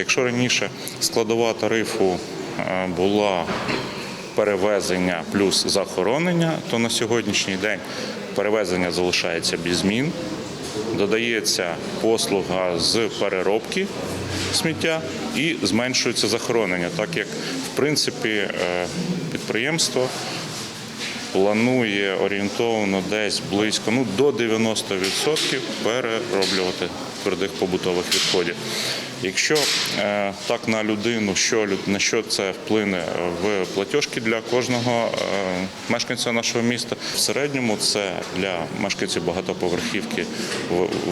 Якщо раніше складова тарифу е, була перевезення плюс захоронення, то на сьогоднішній день перевезення залишається без змін. Додається послуга з переробки сміття і зменшується захоронення, так як в принципі е, підприємство планує орієнтовно десь близько ну, до 90% перероблювати твердих побутових відходів. Якщо е, так на людину, що на що це вплине в платіжки для кожного е, мешканця нашого міста, в середньому це для мешканців багатоповерхівки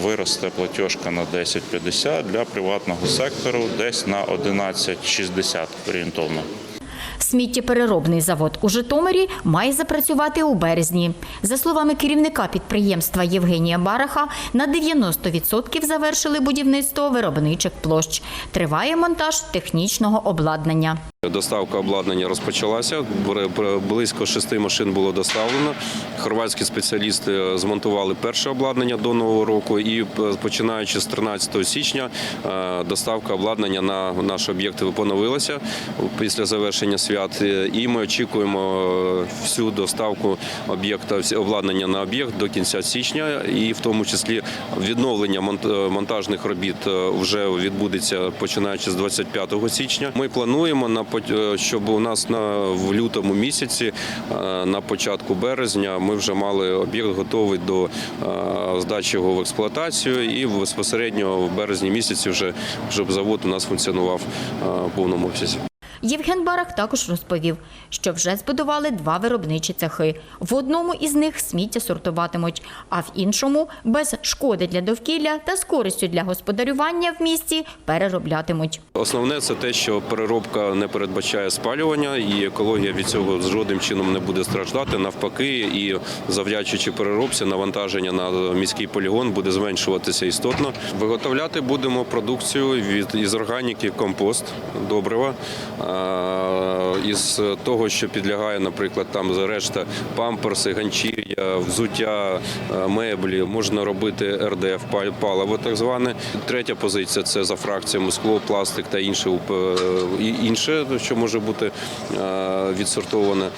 виросте платіжка на 10,50, для приватного сектору десь на 11,60 орієнтовно. Сміттєпереробний завод у Житомирі має запрацювати у березні. За словами керівника підприємства Євгенія Бараха, на 90% завершили будівництво виробничих площ. Триває монтаж технічного обладнання. Доставка обладнання розпочалася. Близько шести машин було доставлено. Хорватські спеціалісти змонтували перше обладнання до нового року, і е, починаючи з 13 січня е, доставка обладнання на наш об'єкт поновилася після завершення свят. Е, І ми очікуємо е, всю доставку об'єкта обладнання на об'єкт до кінця січня, і в тому числі відновлення монт- монтажних робіт е, вже відбудеться починаючи з 25 січня. Ми плануємо на е, щоб у нас на в лютому місяці, е, на початку березня, ми вже мали об'єкт готовий до е, здачі його в експлуатацію, і безпосередньо в березні місяці вже щоб завод у нас функціонував е, в повному обсязі. Євген Барах також розповів, що вже збудували два виробничі цехи. В одному із них сміття сортуватимуть, а в іншому без шкоди для довкілля та з користю для господарювання в місті перероблятимуть. Основне це те, що переробка не передбачає спалювання, і екологія від цього жодним чином не буде страждати. Навпаки, і завдячуючи переробці, навантаження на міський полігон буде зменшуватися істотно. Виготовляти будемо продукцію від із органіки, компост, добрива, із того, що підлягає, наприклад, там решта памперси, ганчір'я, взуття, е, меблі. Можна робити РДФ паливо, так зване. Третя позиція це за фракціями скло, пластик та інше інше, що може бути е, відсортоване.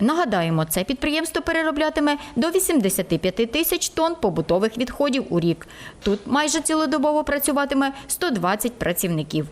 Нагадаємо, це підприємство перероблятиме до 85 тисяч тонн побутових відходів у рік. Тут майже цілодобово працюватиме 120 працівників.